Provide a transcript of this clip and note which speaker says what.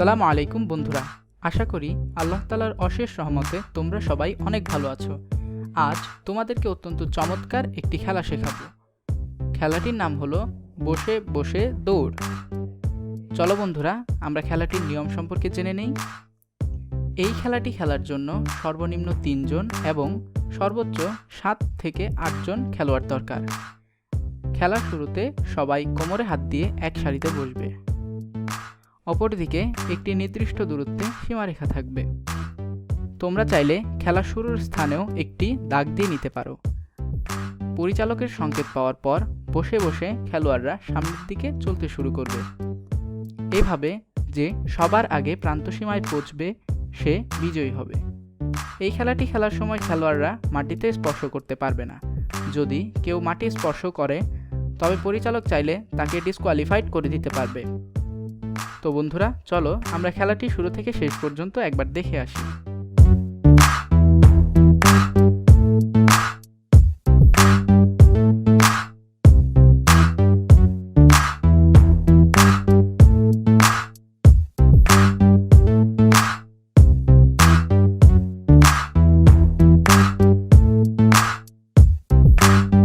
Speaker 1: আসসালামু আলাইকুম বন্ধুরা। আশা করি আল্লাহ তালার অশেষ রহমতে তোমরা সবাই অনেক ভালো আছো। আজ তোমাদেরকে অত্যন্ত চমৎকার একটি খেলা শেখাবো। খেলাটির নাম হলো বসে বসে দৌড়। চলো বন্ধুরা, আমরা খেলাটির নিয়ম সম্পর্কে জেনে নেই। এই খেলাটি খেলার জন্য সর্বনিম্ন তিনজন এবং সর্বোচ্চ সাত থেকে আটজন খেলোয়াড় দরকার। খেলার শুরুতে সবাই কোমরে হাত দিয়ে এক সারিতে বসবে। অপরদিকে একটি নির্দিষ্ট দূরত্বে সীমারেখা থাকবে। তোমরা চাইলে খেলা শুরুর স্থানেও একটি দাগ দিয়ে নিতে পারো। পরিচালকের সংকেত পাওয়ার পর বসে বসে খেলোয়াড়রা সামনের দিকে চলতে শুরু করবে। এভাবে যে সবার আগে প্রান্তসীমায় পৌঁছবে, সে বিজয়ী হবে। এই খেলাটি খেলার সময় খেলোয়াড়রা মাটিতে স্পর্শ করতে পারবে না। যদি কেউ মাটি স্পর্শ করে, তবে পরিচালক চাইলে তাকে ডিসকোয়ালিফাইড করে দিতে পারবে। তো বন্ধুরা চলো আমরা খেলাটি শুরু থেকে শেষ পর্যন্ত একবার দেখে আসি। thank you